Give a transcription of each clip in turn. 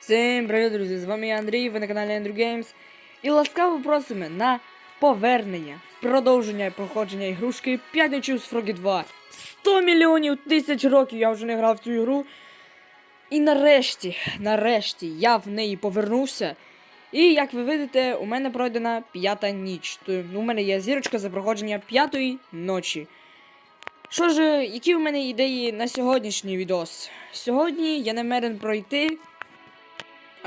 Всім привіт, друзі! З вами я Андрій, ви на каналі Andrew Games. І ласкаво просимо на повернення, продовження проходження ігрушки 5 ночів з Фрогі 2. 100 мільйонів тисяч років я вже не грав в цю ігру. І нарешті, нарешті, я в неї повернувся. І як ви видите, у мене пройдена п'ята ніч. У мене є зірочка за проходження п'ятої ночі. Що ж, які у мене ідеї на сьогоднішній відос? Сьогодні я намерен пройти.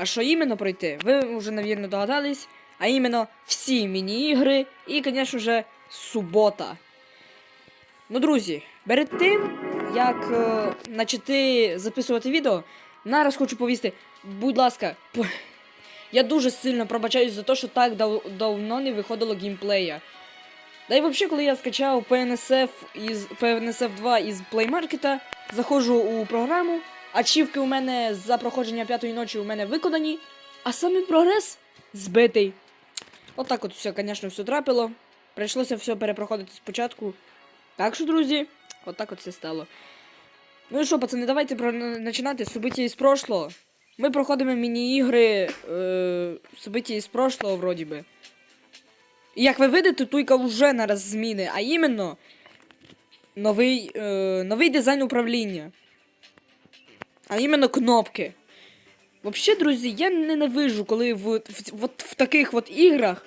А що іменно пройти? Ви вже, навірно, догадались. А іменно всі міні-ігри і, звісно ж, субота. Ну, друзі, перед тим, як е, почати записувати відео, нараз хочу повісти, будь ласка, по... я дуже сильно пробачаюсь за те, що так дав- давно не виходило геймплея. Да і взагалі, коли я скачав PNSF із PNSF 2 із Market, заходжу у програму, ачівки у мене за проходження п'ятої ночі у мене виконані, а самий прогрес збитий. Отак от все, звісно, все трапило. Прийшлося все перепроходити спочатку. Так що, друзі, отак от все стало. Ну і що, пацани, давайте починати собиття із прошлого. Ми проходимо міні-ігри е... собиття із прошлого, вроді би. І як ви видите, туйка вже нараз зміни, а іменно новий, е, новий дизайн управління. А іменно кнопки. Взагалі, друзі, я ненавижу, коли в, в, от в таких от іграх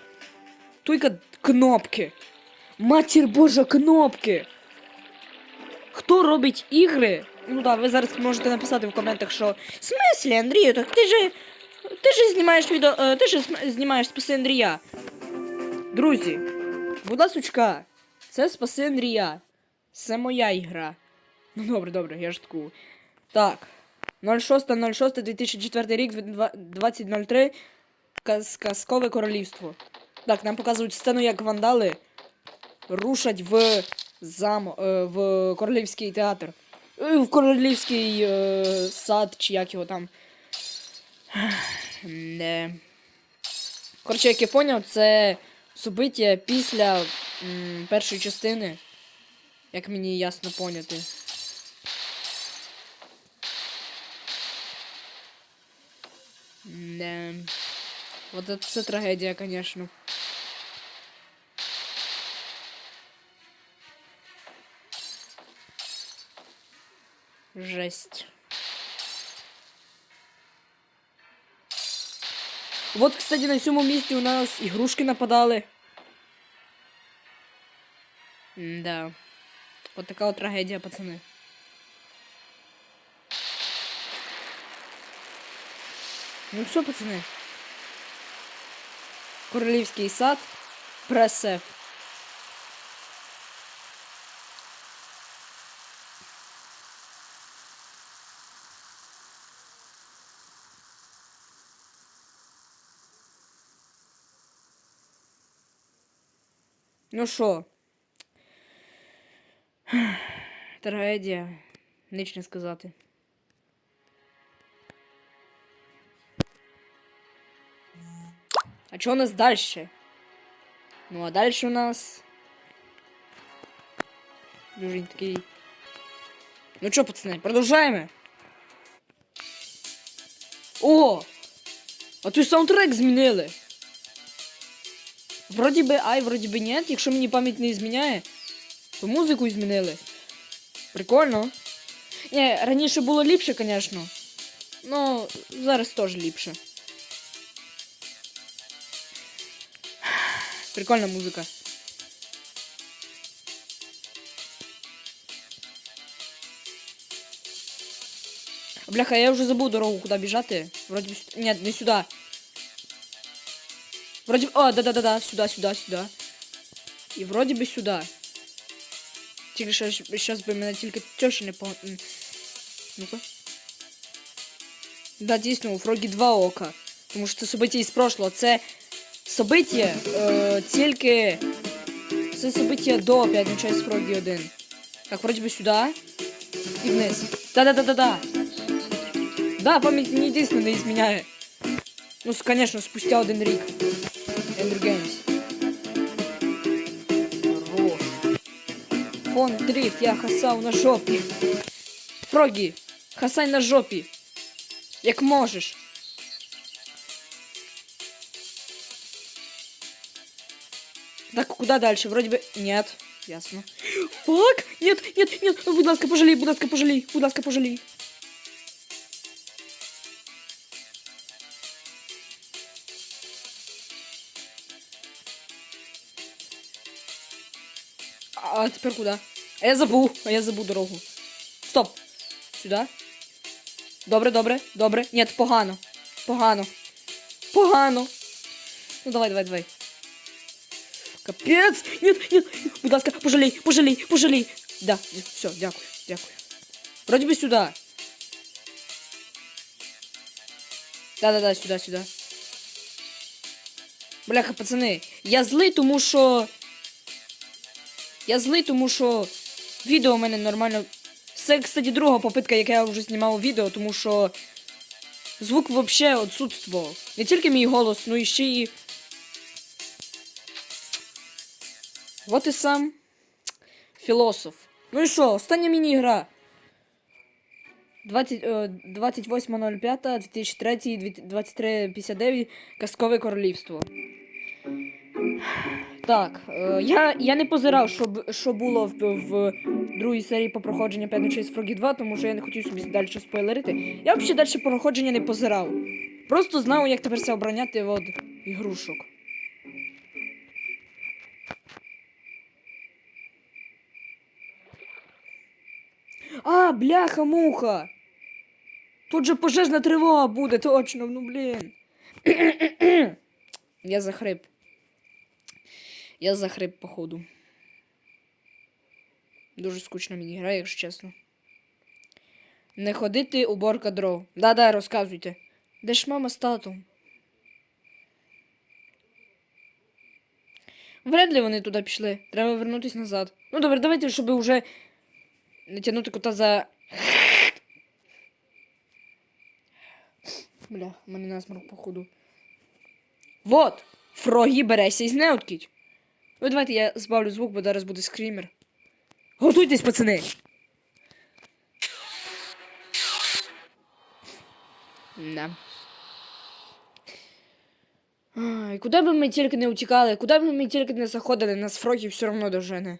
туйка кнопки. Матір Божа, кнопки. Хто робить ігри? Ну так, ви зараз можете написати в коментах, що в смислі, Андрію, так ти же. Ти ж знімаєш відео. е, Ти ж знімаєш спаси Андрія. Друзі, будь ласочка, це спаси Андрія. Це моя ігра. Ну добре, добре, я жартую. Так. 06.06.2004 рік, 20.03. Каз- Казкове королівство. Так, нам показують сцену, як вандали рушать в замо, е, в королівський театр. Е, В королівський е, сад, чи як його там. Не. Коротше, як я поняв, це собиття після м, першої частини. Як мені ясно поняти. Не. Вот это це трагедія, конечно. Жесть. Вот, кстати, на цьому місці у нас ігрушки нападали. Да. Вот така от трагедія, пацани. Ну все, пацани. Королівський сад. Пресеф. Ну що? Трагедія. Ніч не сказати. А что у нас дальше? Ну а дальше у нас... Дуже такий... Ну что, пацаны, продолжаем? О! А тут саундтрек змінили. Вроді би, ай, вроді би нет, якщо мені пам'ять не зміняє, то музику змінили. Прикольно. Ні, раніше було ліпше, звісно. Ну, зараз теж ліпше. Прикольна музика. Бляха, я вже забув дорогу, куди біжати. Вроді би сюди. Ні, не сюди. Вроді. О, да-да-да-да, сюди, сюди, сюди. І вроді би сюди. Тільки що зараз би мене тільки теща не по. м. Ну-ка. Да, дійсно, у Фрогі два ока. Тому що це собиття із прошлого. Це собиття е, тільки. Це собиття до 5 ночей з Фрогі 1. Так, вроді би сюди. І вниз. Да-да-да-да-да. Да, пам'ять мені дійсно не зміняє. Ну, конечно, спустя один рік. Ender Games. Фон дрифт, я хасав на жопі. Фрогі, хасай на жопі. Як можеш. Так, куда дальше? Вроде бы... Нет. Ясно. Фак! Нет, нет, нет! Будь ласка, пожалей, будь ласка, пожалей, будь ласка, пожалей. А теперь куда? А я забув, а я забув дорогу. Стоп. Сюда. Добре, добре, добре. Нет, погано. Погано. Погано. Ну давай, давай, давай. Капець! Нет, нет, будь ласка, пожалей, пожалей, пожалей. Да, все, дякую, дякую. Вроде бы сюда. Да-да-да, сюда, сюда. Бляха, пацани, я злий, тому що. Я злий, тому що відео у мене нормально. Це, кстати, друга попитка, яка я вже знімав відео, тому що звук взагалі відсутствував. Не тільки мій голос, ну і ще і. Вот і сам філософ. Ну і що, остання міні-гра. 20, е, 28.05, 2003, 23.59, Казкове королівство. Так, е, я, я не позирав, що, що було в, в другій серії по проходженню 5 ночей з Фрогі 2, тому що я не хотів собі далі спойлерити. Я взагалі далі проходження не позирав. Просто знав, як тепер це обороняти від ігрушок. А, бляха-муха! Тут же пожежна тривога буде, точно, ну блін. Я захрип. Я захрип, походу. Дуже скучно мені гра, якщо чесно. Не ходити уборка дров. Да-да, розказуйте. Де ж мама з татом? Вряд ли вони туди пішли. Треба вернутися назад. Ну добре, давайте, щоб уже не тягнути кота за. Бля, у мене насморк, походу. Вот! Фрогі береся із неоткіть. Ну, давайте я збавлю звук, бо зараз буде скрімер. Готуйтесь, пацани! Да. Ай, куди б ми тільки не утікали, куди б ми тільки не заходили, нас фрогі все одно дожене.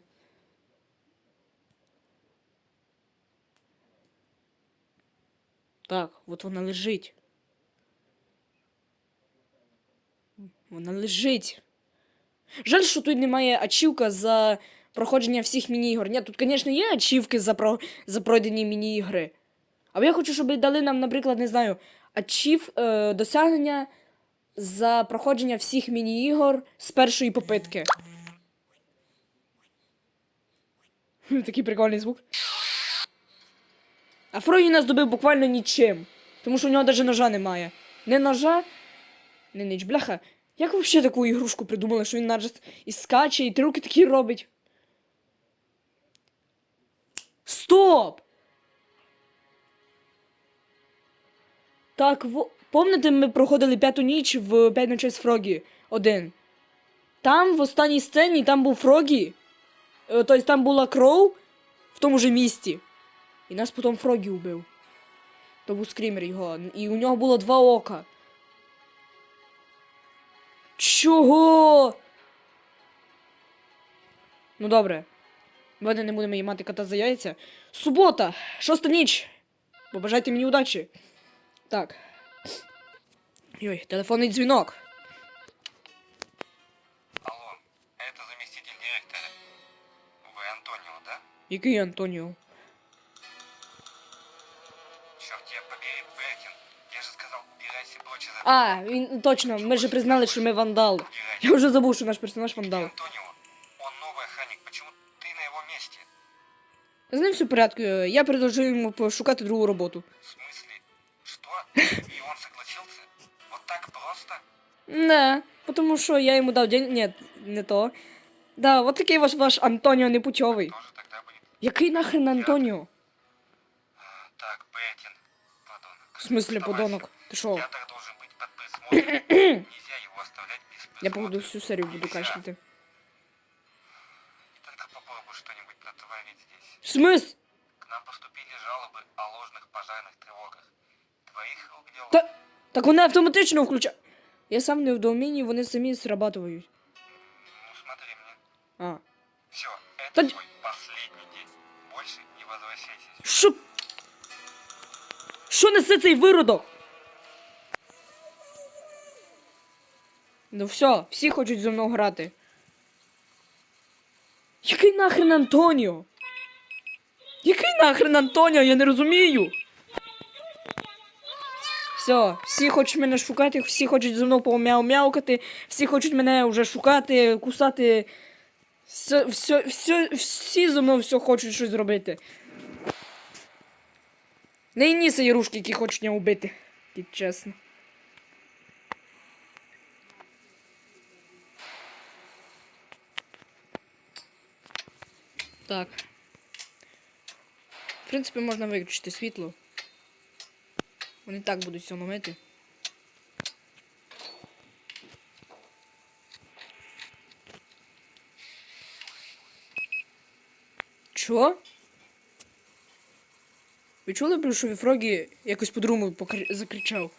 Так, от вона лежить. Вона лежить. Жаль, що тут немає ачівка за проходження всіх міні-ігор. Ні, тут, звісно, є ачівки за, про... за пройдені міні-ігри. Але я хочу, щоб дали нам, наприклад, не знаю, ачів е, досягнення за проходження всіх міні-ігор з першої попитки. Такий прикольний звук. А Фрої нас добив буквально нічим. Тому що у нього навіть ножа немає. Не ножа, не ніч, бляха. Як ви взагалі таку ігрушку придумали, що він навіть і скаче, і трюки такі робить? Стоп! Так, во... помните, ми проходили п'яту ніч в п'ять ночей з Фрогі один. Там в останній сцені там був Фрогі. Е, Тобто там була кров в тому же місті. І нас потім Фрогі убив. То був скрімер його. І у нього було два ока. Чого? Ну добре. Давайте не будемо її мати кота за яйця. Субота, шоста ніч. Побажайте мені удачі. Так. Ой, телефонний дзвінок. Алло, это заместитель директора. Вы Антонио, да? Який Антоніо? А, він точно, ми же признали, що ми вандал. Убирайся. Я вже забув, що наш персонаж вандал. Антонио, он новый охранник. Почему ты на его месте? З ним все в порядку. Я предложив йому пошукати другу роботу. В смысле? Что? И он согласился? Вот так просто? Не, тому що я йому дав день. Ні, не то. Да, от такий ваш ваш Антоніо непутьовий. Тоже тогда будет. Який нахрен Антоніо? А, Так, Бертин, подонок. В смислі, Сдавайся. подонок? Ти що? Театр должен быть под присмотром. Нельзя его оставлять без Я присмотра. походу всю серію буду Нельзя. кашляти. Только попробуй что-нибудь протворить здесь. В смыс? К нам поступили жалобы о ложных пожарных тревогах. Твоих рук дело? Та... Так вони автоматично включають. Я сам не в доумінні, вони самі срабатують. Ну смотри, мне А. Все, это Да- твой последний день. Больше не возвращайся. сюда. Що? Що несе цей виродок? Ну все, всі хочуть зі мною грати. Який нахрен Антоніо? Який нахрен Антоніо? Я не розумію. Все, всі хочуть мене шукати, всі хочуть зі мною помяу-мяукати, всі хочуть мене вже шукати, кусати. Все, все, все, всі зі мною все хочуть щось зробити. Не Ініса Єрушки, які хочуть мене убити. Чесно. Так. В принципі, можна виключити світло. Вони так будуть все мити. Чо? Ви чули, плюшові фрогі якось по-другому покр... закричав?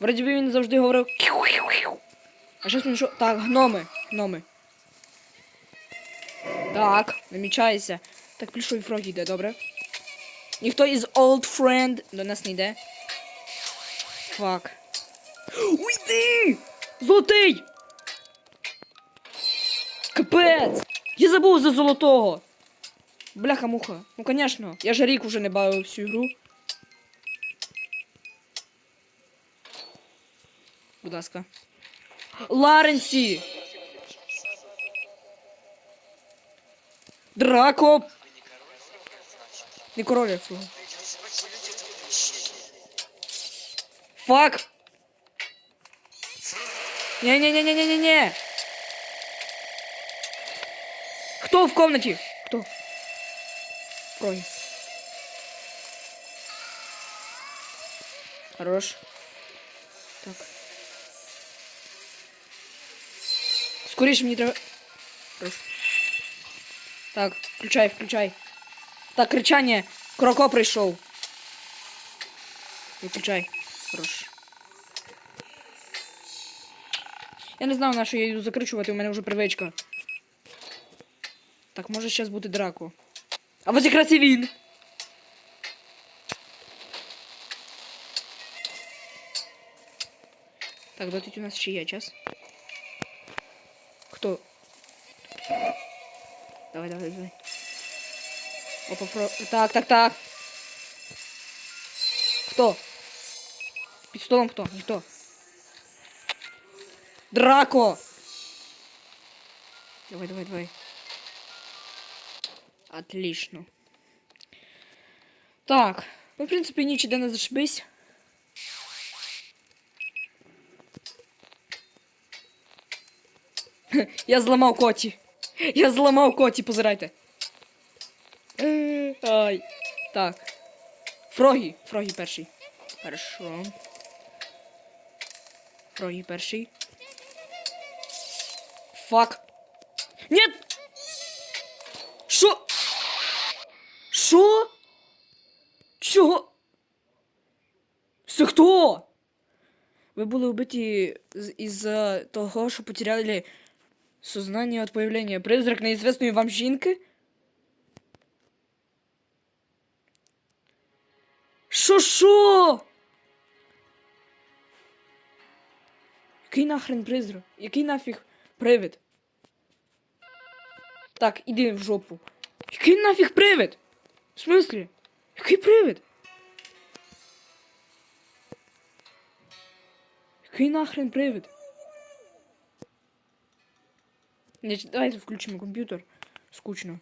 Вроді би він завжди говорив. А щось він що. Так, гноми. Гноми. Так, намічається. Так, плюшові фрогі йде, добре. Ніхто із old friend до нас не йде. Фак. Уйди! Золотий! Капець! Я забув за золотого! Бляха-муха. Ну, конечно. Я же рік уже не бавив всю ігру. Будь ласка. Ларенсі! Драко! Не король, фу. Фак! Не-не-не-не-не-не-не! Кто в комнате? Кто? Ой. Хорош. Так. Скоріше мені треба. Хорош. Так, включай, включай. Так, кричання. Кроко прийшов. Виключай. Хорош. Я не знав, на що я йду закричувати, у мене вже привичка. Так, може зараз бути драко. А от якраз і він. Так, дотить у нас ще є час. Хто? Давай, давай, давай. Опа, про... Так, так, так. Хто? Під столом хто? Ніхто. Драко! Давай, давай, давай. Отлично. Так. Ну, в принципі, ніч іде не зашибись. Хе, Я зламав коті. Я зламав коті, позирайте. Ай. Так. Фрогі. Фрогі перший. Хорошо. Фрогі перший. Фак. Нет! Що? Що? Чого? Це хто? Ви були вбиті із-за того, що потеряли сознание от появления призрак неізвісної вам жінки? Шо шо? Який нахрен призрак? Який нафіг привид? Так, іди в жопу. Який нафіг привид? В смислі? Який привид? Який нахрен привид? Ч- давайте включимо комп'ютер. Скучно.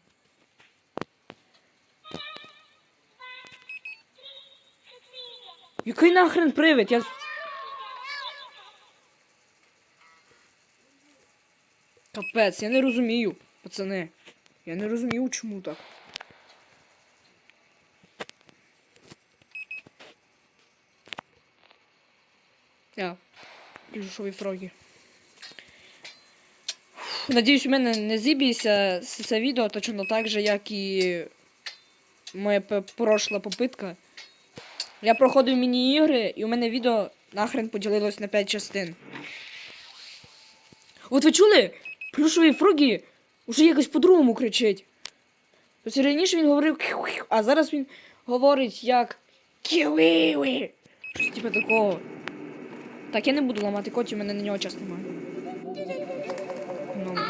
Який нахрен привид? Я... Капець, я не розумію, пацани. Я не розумію, чому так. Я. Плюшові фроги. Надіюсь, у мене не зіб'ється це відео точно так же, як і моя прошла попитка. Я проходив міні-ігри, і у мене відео нахрен поділилось на 5 частин. От ви чули? Плюшові фроги Уже якось по-другому кричить. Тобто раніше він говорив а зараз він говорить як ківіві. Щось типу такого. Так, я не буду ламати котів, у мене на нього час немає. Ну.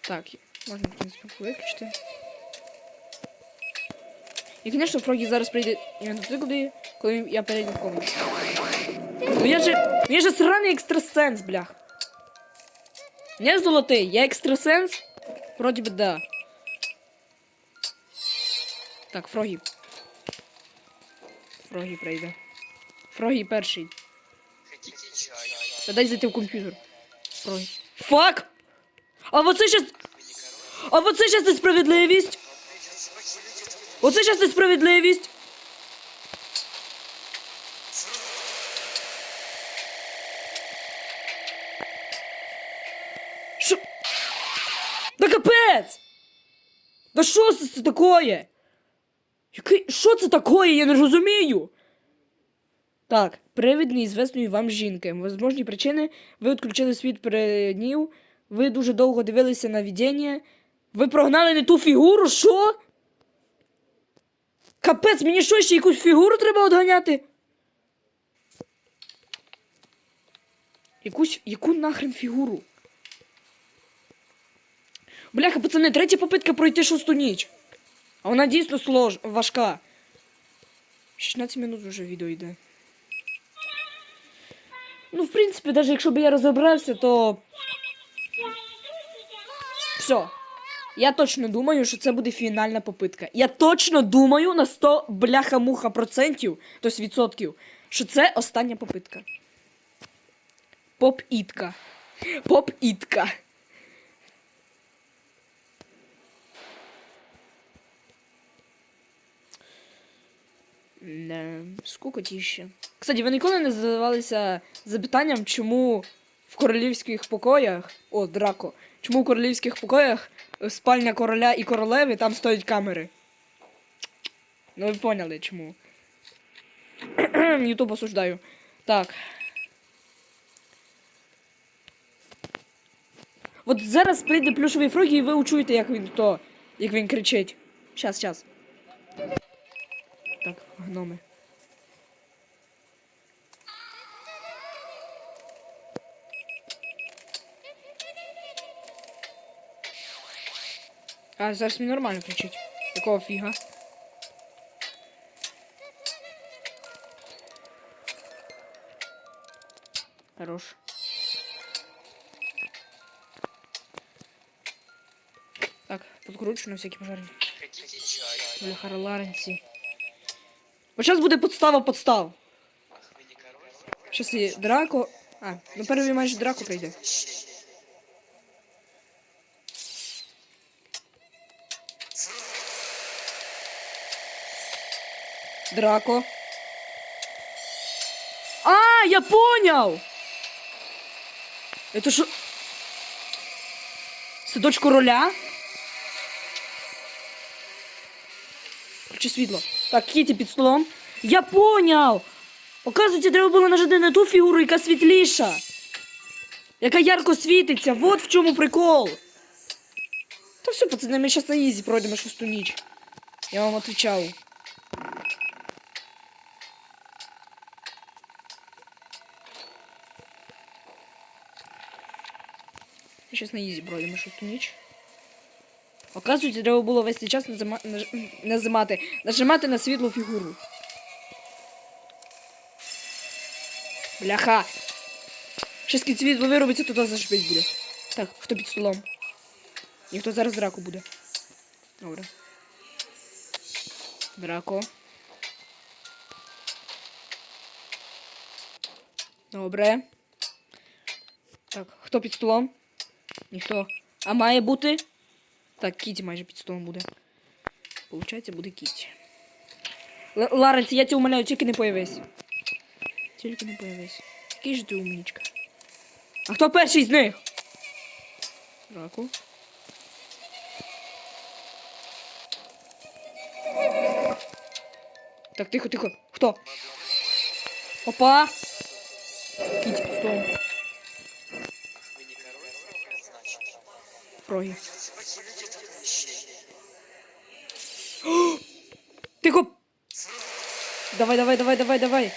Так, можна, в принципі, виключити. І, звісно, Фрогі зараз прийде іменно туди, коли я перейду в комнату. Ну я же. Я же сраний екстрасенс, блях. Не золотий, я екстрасенс? Вроді би да. Так, Фрогі. Фрогі прийде. Фрогі перший. Та дай зайти в комп'ютер. Фрогі. Фак! А оце щас. А оце щас несправедливість! Оце щас несправедливість! Що? Да капець! Да що це такое? Який... Що це такое? Я не розумію. Так, привід неізвісної вам жінки. Возможні причини. Ви відключили світ переднів. Ви дуже довго дивилися на видіння. Ви прогнали не ту фігуру, що? Капець, мені що ще якусь фігуру треба одганяти? Якусь, яку нахрен фігуру? Бляха, пацани, третя попитка пройти шосту ніч. А вона дійсно слож... важка. 16 минут вже відео йде. Ну, в принципі, навіть якщо б я розібрався, то. Все. Я точно думаю, що це буде фінальна попитка. Я точно думаю на 100 бляха-муха процентів, тобто відсотків, що це остання попитка. Поп-ітка. Поп-ітка. Не, скукотіще. Кстати, ви ніколи не задавалися запитанням, чому в королівських покоях. О, Драко. Чому в королівських покоях спальня короля і королеви там стоять камери? Ну ви поняли чому. Ютуб осуждаю. Так. От зараз прийде плюшовий фрогі, і ви учуєте, як він то, як він кричить. Щас, щас. Гноми. А, зараз мені нормально кричить. Якого фіга? Хорош. Так, подкручу на всякий. Хотите чай? Ларенсі. Зараз буде подстава подстав. Щас і Драко. А, ну перший майже Драко прийде. Драко. А, я понял! Это що? Це дочь короля? Включи світло. Так, Кіті під столом. Я понял! Оказується, треба було нажати на ту фігуру, яка світліша. Яка ярко світиться. Вот в чому прикол. Та все, пацани, ми зараз на ізі пройдемо шосту ніч. Я вам отвечав. Сейчас на ізі пройдемо шосту ніч. Оказується, треба було весь цей час назима... назимати, нажимати на світлу фігуру. Бляха. Кінці світло виробиться, то зашибись буде. Так, хто під столом? Ніхто зараз драку буде. Добре. Драко. Добре. Так, хто під столом? Ніхто. А має бути? Так, Кіті майже під столом буде. Получається, буде Кіті. Л- Ларенс, я тебе умоляю, тільки не появись. Тільки не появись. Який же ти умнічка. А хто перший з них? Драку. Так, тихо, тихо. Хто? Опа! Кіті під столом. Ах, вы не король? Значит, Фрогі. О! Тихо! Давай, давай, давай, давай, давай.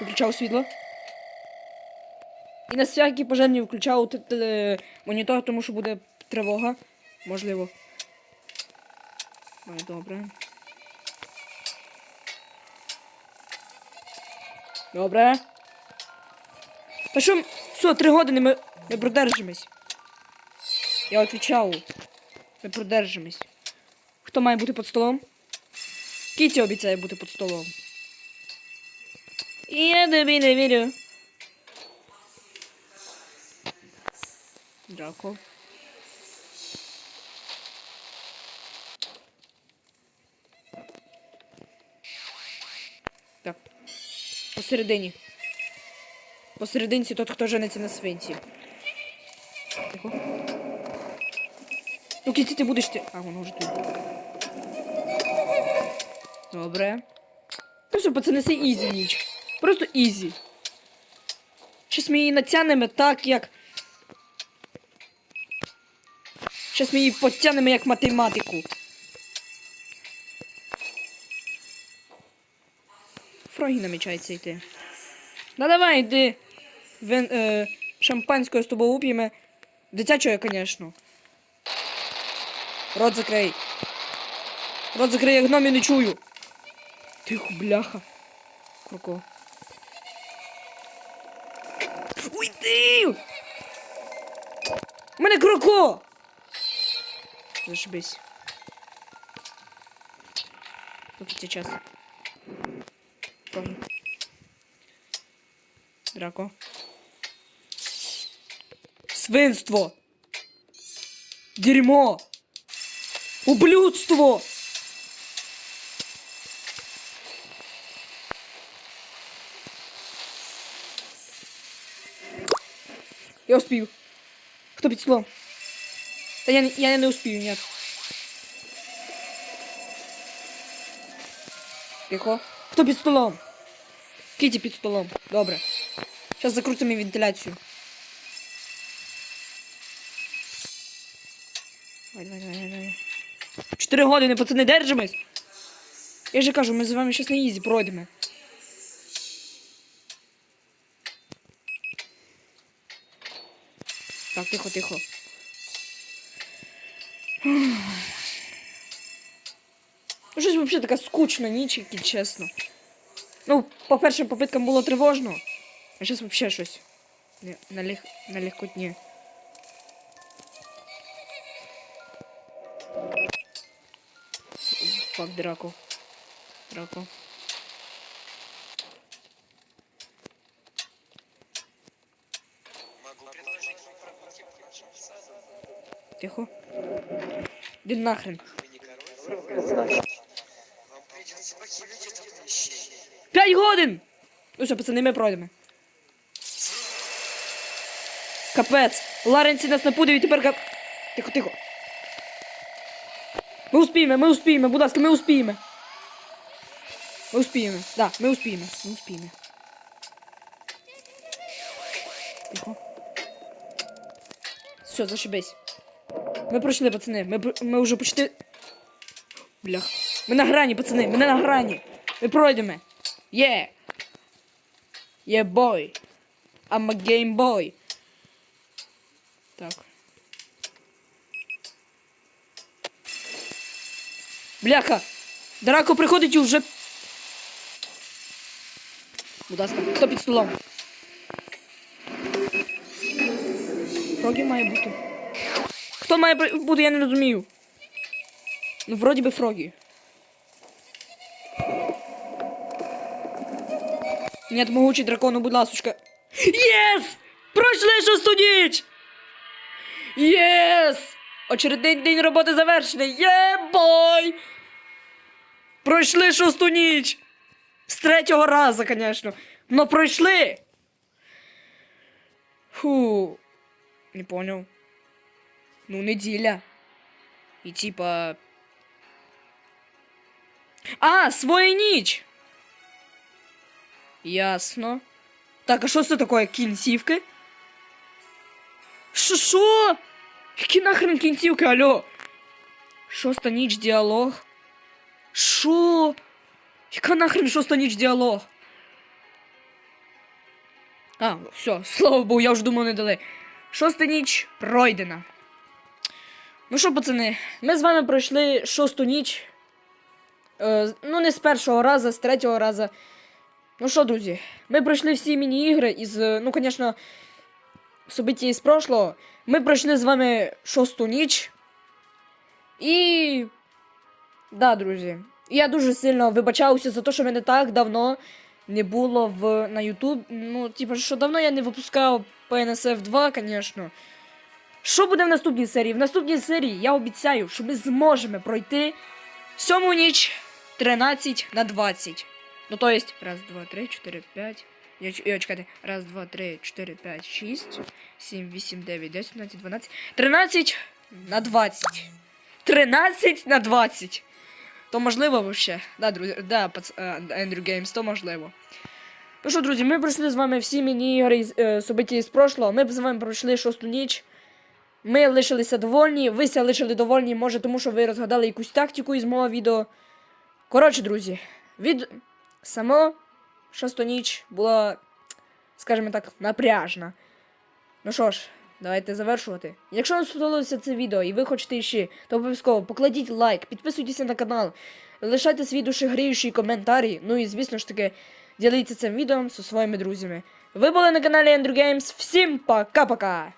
Виключав світло. І на всякий пожежний включав монітор, тому що буде тривога. Можливо. Ой, добре. Добре. Та що, все, три години ми, ми продержимось. Я отвечав. Ми продержимось. Хто має бути під столом? Кіті обіцяє бути під столом. Я тобі не вірю. Драко. Так. Посередині. Посерединці тот, хто жениться на свинці. Тихо. Ну, кінці ти будеш ти. А, воно вже тут. Добре. Ну все, пацани, це ізі ніч. Просто ізі. Щас ми її натягнемо так, як. Щас ми її потягнемо як математику. Фрогі намічається йти. Да давай, йди. Вен, е, шампанського з тобою уп'ємо. Дитячого, звісно. Рот закрий. Рот закрий, я гномі не чую. Тихо, бляха. Кроко. Уйди! У мене кроко! Зашибись. Тут сейчас. Фроги. Драко. Свинство! Дерьмо! Ублюдство! Я успію. Хто під столом? Та я, я не успію, ні. Тихо. Хто під столом? Кіті під столом. Добре. Зараз закрутимо вентиляцію. 4 години, пацани, держимось. Я же кажу, ми з вами щось на ізі пройдемо. Так, тихо, тихо. Ну, щось взагалі така скучна ніч, які чесно. Ну, по першим попиткам було тривожно, а зараз взагалі щось. Не, на лег... на легкотні. Король? Вам придется покинуть это помещение. П'ять годин! Ну що, пацани, ми пройдемо. Капець. Ларенці нас напудив і тепер кап... Тихо, тихо. Ми успіємо, ми успіємо, будь ласка, ми успіємо. Ми успіємо. Да, ми успіємо. Ми успіємо. Тихо. Все, зашибись. Ми пройшли, пацани. Ми, ми вже почти. Блях. Ми на грані, пацани, ми на грані. Ми пройдемо. Yeah. Yeah, boy. I'm a game boy. Так. Бляха! Драко приходить і вже. Будь ласка, хто під столом? Фрогі має бути. Хто має бути, я не розумію. Ну, вроді би Фрогі. Нет, могучий дракону, будь ласочка. Єс! Пройшли шосту ніч! Єс! Очередний день роботи завершений. Є бой! Пройшли шосту ніч! З третього разу, звісно. Но пройшли! Фу. Не понял. Ну, неділя. І типа. А, своя ніч! Ясно. Так, а що це таке? Кінцівки? Що що? Які нахрен кінцівки, алло? Шоста ніч діалог. Що? Яка нахрен шоста ніч діалог? А, все, слава Богу, я вже думав не дали. Шоста ніч пройдена. Ну що, пацани, ми з вами пройшли шосту ніч. Е, ну, не з першого разу, з третього разу. Ну що, друзі, ми пройшли всі міні-ігри із, ну, звісно, события із прошлого. Ми пройшли з вами шосту ніч. І. Да, друзі. Я дуже сильно вибачаюся за те, що мене так давно не було в, на YouTube. Ну, типу, що давно я не випускав PNSF 2, звісно. Що буде в наступній серії? В наступній серії я обіцяю, що ми зможемо пройти сьому ніч 13 на 20. Ну, то есть, раз, два, три, чотири, п'ять. Я, чекайте. Раз, два, три, чотири, п'ять, шість, сім, вісім, дев'ять, десять, одинадцять, дванадцять. Тринадцять на двадцять. Тринадцять на двадцять. То можливо вообще. Да, друзі, да, пац... е, Ендрю Геймс, то можливо. Ну що, друзі, ми пройшли з вами всі міні-ігри е, собиті з прошлого. Ми з вами пройшли шосту ніч. Ми лишилися довольні, ви ся лишили довольні, може, тому що ви розгадали якусь тактику із мого відео. Коротше, друзі, від само шосту ніч була, скажімо так, напряжна. Ну що ж, давайте завершувати. Якщо вам сподобалося це відео і ви хочете ще, то обов'язково покладіть лайк, підписуйтесь на канал, лишайте свій душегріючий коментарі, ну і звісно ж таки, діліться цим відео зі своїми друзями. Ви були на каналі Andrew Games. Всім пока-пока!